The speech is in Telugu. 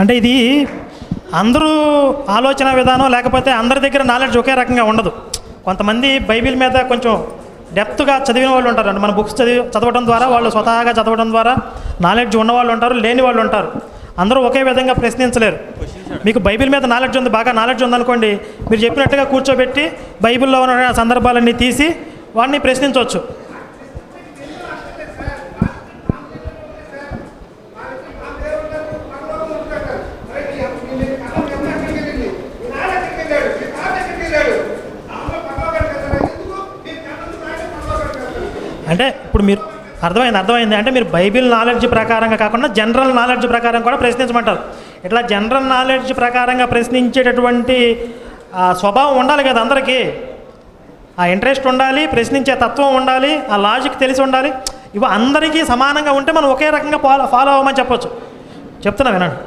అంటే ఇది అందరూ ఆలోచన విధానం లేకపోతే అందరి దగ్గర నాలెడ్జ్ ఒకే రకంగా ఉండదు. కొంతమంది బైబిల్ మీద కొంచెం డెప్త్గా చదివిన వాళ్ళు ఉంటారు. అండి మన బుక్స్ చదివి చదవడం ద్వారా వాళ్ళు స్వతహాగా చదవడం ద్వారా నాలెడ్జ్ ఉన్న వాళ్ళు ఉంటారు లేని వాళ్ళు ఉంటారు. అందరూ ఒకే విధంగా ప్రశ్నించలేరు. మీకు బైబిల్ మీద నాలెడ్జ్ ఉంది బాగా నాలెడ్జ్ ఉందనుకోండి మీరు చెప్పినట్టుగా కూర్చోబెట్టి బైబిల్లో ఉన్న సందర్భాలన్నీ తీసి వాడిని ప్రశ్నించవచ్చు. అంటే ఇప్పుడు మీరు అర్థమైంది అర్థమైంది. అంటే మీరు బైబిల్ నాలెడ్జ్ ప్రకారంగా కాకుండా జనరల్ నాలెడ్జ్ ప్రకారం కూడా ప్రశ్నించమంటారు. ఇట్లా జనరల్ నాలెడ్జ్ ప్రకారంగా ప్రశ్నించేటటువంటి స్వభావం ఉండాలి కదా అందరికీ. ఆ ఇంట్రెస్ట్ ఉండాలి ప్రశ్నించే తత్వం ఉండాలి ఆ లాజిక్ తెలిసి ఉండాలి. ఇవి అందరికీ సమానంగా ఉంటే మనం ఒకే రకంగా ఫాలో ఫాలో అవ్వమని చెప్పొచ్చు. చెప్తున్నా వినండి.